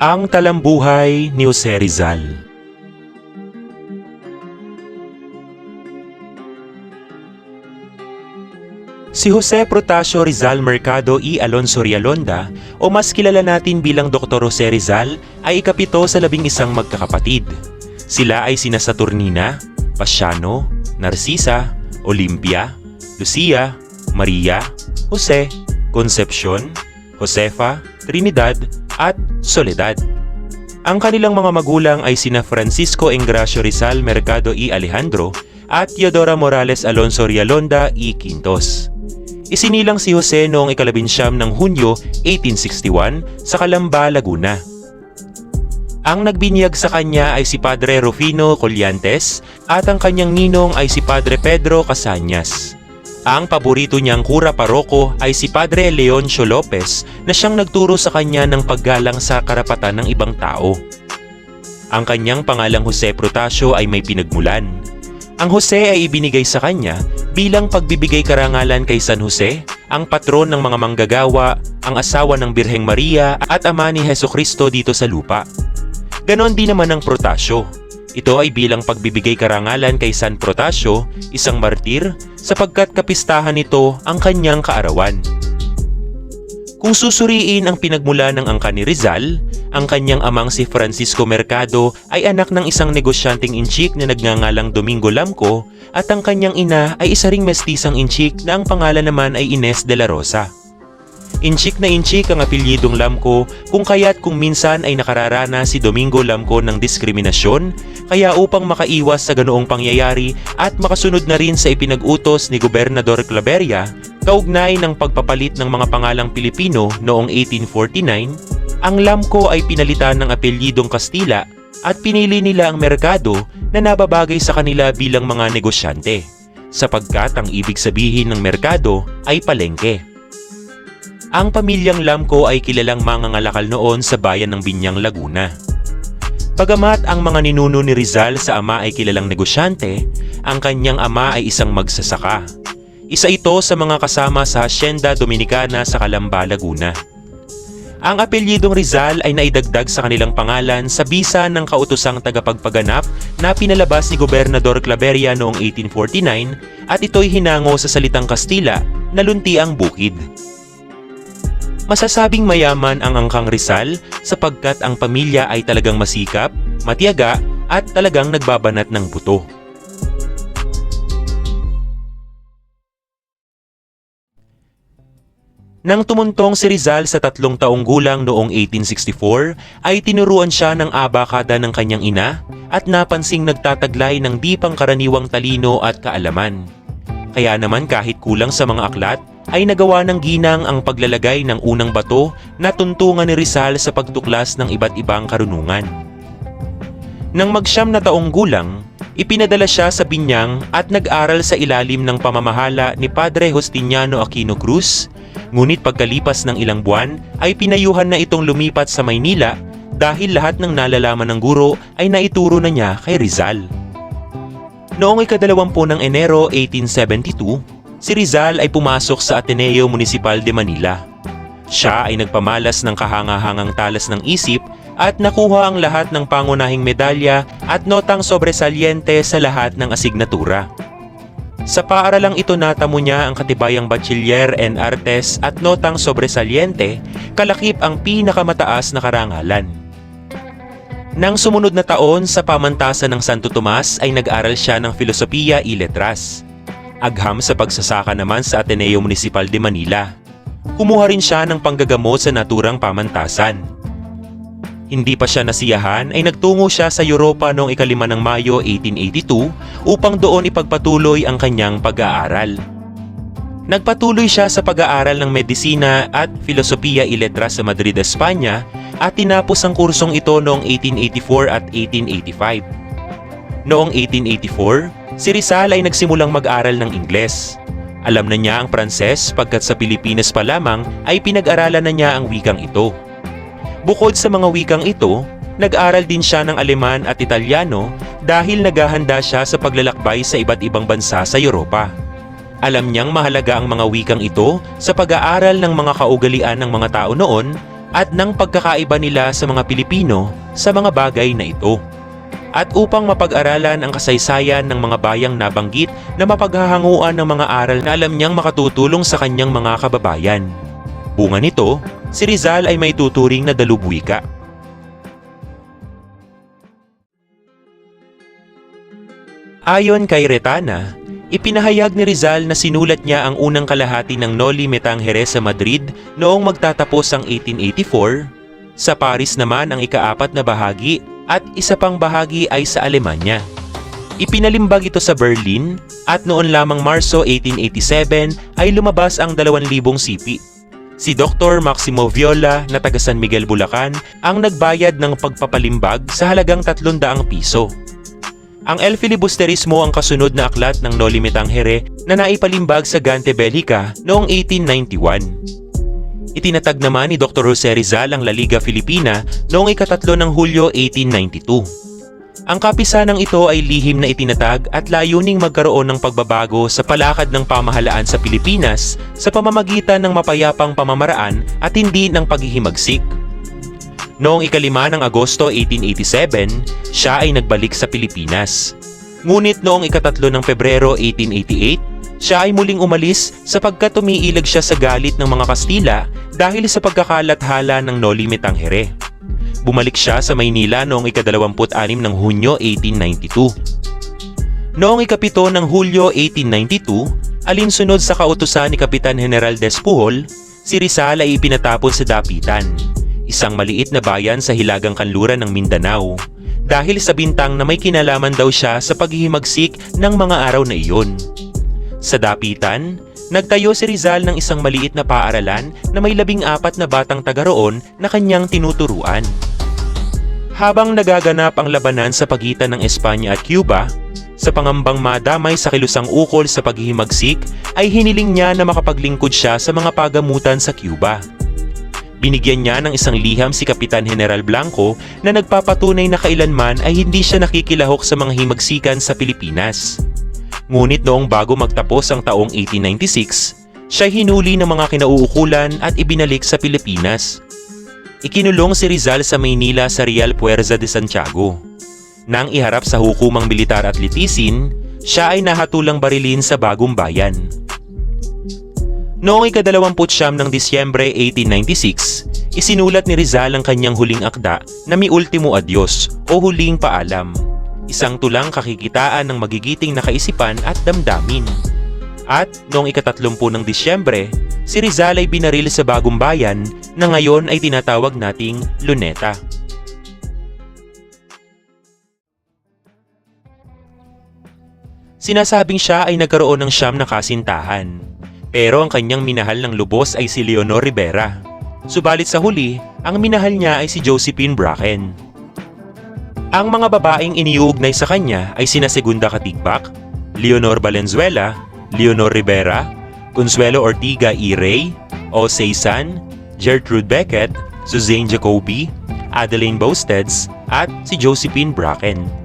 Ang talambuhay ni Jose Rizal Si Jose Protasio Rizal Mercado y Alonso Rialonda o mas kilala natin bilang Dr. Jose Rizal ay ikapito sa labing isang magkakapatid. Sila ay sina Saturnina, Pasiano, Narcisa, Olimpia, Lucia, Maria, Jose, Concepcion, Josefa, Trinidad at Soledad. Ang kanilang mga magulang ay sina Francisco Engracio Rizal Mercado y Alejandro at Teodora Morales Alonso Rialonda y Quintos. Isinilang si Jose noong ikalabinsyam ng Hunyo 1861 sa Calamba, Laguna. Ang nagbinyag sa kanya ay si Padre Rufino Colliantes at ang kanyang ninong ay si Padre Pedro Casañas. Ang paborito niyang kura paroko ay si Padre Leoncio Lopez na siyang nagturo sa kanya ng paggalang sa karapatan ng ibang tao. Ang kanyang pangalang Jose Protasio ay may pinagmulan. Ang Jose ay ibinigay sa kanya bilang pagbibigay karangalan kay San Jose, ang patron ng mga manggagawa, ang asawa ng Birheng Maria at ama ni Heso Kristo dito sa lupa. Ganon din naman ang Protasio. Ito ay bilang pagbibigay karangalan kay San Protasio, isang martir, sapagkat kapistahan nito ang kanyang kaarawan. Kung susuriin ang pinagmula ng angka ni Rizal, ang kanyang amang si Francisco Mercado ay anak ng isang negosyanteng inchik na nagngangalang Domingo Lamco at ang kanyang ina ay isa ring mestisang inchik na ang pangalan naman ay Ines de la Rosa. Inchik na inchik ang apelyidong Lamco kung kaya't kung minsan ay nakararana si Domingo Lamco ng diskriminasyon kaya upang makaiwas sa ganoong pangyayari at makasunod na rin sa ipinag-utos ni Gobernador Claveria kaugnay ng pagpapalit ng mga pangalang Pilipino noong 1849, ang Lamco ay pinalitan ng apelyidong Kastila at pinili nila ang merkado na nababagay sa kanila bilang mga negosyante sapagkat ang ibig sabihin ng merkado ay palengke. Ang pamilyang Lamco ay kilalang mangangalakal noon sa bayan ng Binyang, Laguna. Pagamat ang mga ninuno ni Rizal sa ama ay kilalang negosyante, ang kanyang ama ay isang magsasaka. Isa ito sa mga kasama sa Hacienda Dominicana sa Calamba, Laguna. Ang apelyidong Rizal ay naidagdag sa kanilang pangalan sa bisa ng kautosang tagapagpaganap na pinalabas ni Gobernador Claveria noong 1849 at ito'y hinango sa salitang Kastila na lunti ang bukid. Masasabing mayaman ang angkang Rizal sapagkat ang pamilya ay talagang masikap, matiyaga at talagang nagbabanat ng buto. Nang tumuntong si Rizal sa tatlong taong gulang noong 1864, ay tinuruan siya ng abakada ng kanyang ina at napansing nagtataglay ng di pangkaraniwang talino at kaalaman. Kaya naman kahit kulang sa mga aklat, ay nagawa ng ginang ang paglalagay ng unang bato na tuntungan ni Rizal sa pagtuklas ng iba't ibang karunungan. Nang magsyam na taong gulang, ipinadala siya sa Binyang at nag-aral sa ilalim ng pamamahala ni Padre Justiniano Aquino Cruz, ngunit pagkalipas ng ilang buwan ay pinayuhan na itong lumipat sa Maynila dahil lahat ng nalalaman ng guro ay naituro na niya kay Rizal. Noong ikadalawampu ng Enero 1872, si Rizal ay pumasok sa Ateneo Municipal de Manila. Siya ay nagpamalas ng kahangahangang talas ng isip at nakuha ang lahat ng pangunahing medalya at notang sobresaliente sa lahat ng asignatura. Sa paaralang ito natamo niya ang katibayang Bachiller en Artes at notang sobresaliente, kalakip ang pinakamataas na karangalan. Nang sumunod na taon sa pamantasan ng Santo Tomas ay nag-aral siya ng Filosofiya y Letras. Agham sa pagsasaka naman sa Ateneo Municipal de Manila. Kumuha rin siya ng panggagamot sa naturang pamantasan. Hindi pa siya nasiyahan ay nagtungo siya sa Europa noong ikalima ng Mayo 1882 upang doon ipagpatuloy ang kanyang pag-aaral. Nagpatuloy siya sa pag-aaral ng medisina at filosofiya y letras sa Madrid, Espanya at tinapos ang kursong ito noong 1884 at 1885. Noong 1884, si Rizal ay nagsimulang mag-aral ng Ingles. Alam na niya ang Pranses pagkat sa Pilipinas pa lamang ay pinag-aralan na niya ang wikang ito. Bukod sa mga wikang ito, nag-aral din siya ng Aleman at Italyano dahil naghahanda siya sa paglalakbay sa iba't ibang bansa sa Europa. Alam niyang mahalaga ang mga wikang ito sa pag-aaral ng mga kaugalian ng mga tao noon at ng pagkakaiba nila sa mga Pilipino sa mga bagay na ito. At upang mapag-aralan ang kasaysayan ng mga bayang nabanggit na mapaghahanguan ng mga aral na alam niyang makatutulong sa kanyang mga kababayan. Bunga nito, si Rizal ay may tuturing na dalubwika. Ayon kay Retana, ipinahayag ni Rizal na sinulat niya ang unang kalahati ng Noli Me Tangere sa Madrid noong magtatapos ang 1884, sa Paris naman ang ikaapat na bahagi at isa pang bahagi ay sa Alemanya. Ipinalimbag ito sa Berlin at noon lamang Marso 1887 ay lumabas ang 2,000 sipi. Si Dr. Maximo Viola na taga San Miguel, Bulacan ang nagbayad ng pagpapalimbag sa halagang 300 piso. Ang El Filibusterismo ang kasunod na aklat ng Noli Me Tangere na naipalimbag sa Gante Bellica noong 1891. Itinatag naman ni Dr. Jose Rizal ang La Liga Filipina noong ikatatlo ng Hulyo 1892. Ang kapisanang ito ay lihim na itinatag at layuning magkaroon ng pagbabago sa palakad ng pamahalaan sa Pilipinas sa pamamagitan ng mapayapang pamamaraan at hindi ng paghihimagsik. Noong ikalima ng Agosto 1887, siya ay nagbalik sa Pilipinas. Ngunit noong ikatatlo ng Pebrero 1888, siya ay muling umalis sapagkat tumiilag siya sa galit ng mga Kastila dahil sa pagkakalathala ng Noli Me Tangere. Bumalik siya sa Maynila noong ikadalawamput-anim ng Hunyo 1892. Noong ikapito ng Hulyo 1892, alinsunod sa kautusan ni Kapitan General Despujol, si Rizal ay ipinatapon sa Dapitan, isang maliit na bayan sa hilagang kanluran ng Mindanao, dahil sa bintang na may kinalaman daw siya sa paghihimagsik ng mga araw na iyon. Sa Dapitan, nagtayo si Rizal ng isang maliit na paaralan na may labing apat na batang taga roon na kanyang tinuturuan. Habang nagaganap ang labanan sa pagitan ng Espanya at Cuba, sa pangambang madamay sa kilusang ukol sa paghihimagsik ay hiniling niya na makapaglingkod siya sa mga pagamutan sa Cuba. Binigyan niya ng isang liham si Kapitan General Blanco na nagpapatunay na kailanman ay hindi siya nakikilahok sa mga himagsikan sa Pilipinas. Ngunit noong bago magtapos ang taong 1896, siya hinuli ng mga kinauukulan at ibinalik sa Pilipinas. Ikinulong si Rizal sa Maynila sa Real Puerza de Santiago. Nang iharap sa hukumang militar at litisin, siya ay nahatulang barilin sa bagong bayan. Noong ikadalawamput siyam ng Disyembre 1896, isinulat ni Rizal ang kanyang huling akda na Mi Ultimo Adios o Huling Paalam, isang tulang kakikitaan ng magigiting na kaisipan at damdamin. At noong ikatatlumpu ng Disyembre, si Rizal ay binaril sa bagong bayan na ngayon ay tinatawag nating Luneta. Sinasabing siya ay nagkaroon ng siyam na kasintahan. Pero ang kanyang minahal ng lubos ay si Leonor Rivera. Subalit sa huli, ang minahal niya ay si Josephine Bracken. Ang mga babaeng iniuugnay sa kanya ay sina Segunda Katigbak, Leonor Valenzuela, Leonor Rivera, Consuelo Ortiga E. Rey, Osei San, Gertrude Beckett, Suzanne Jacoby, Adeline Bosteds, at si Josephine Bracken.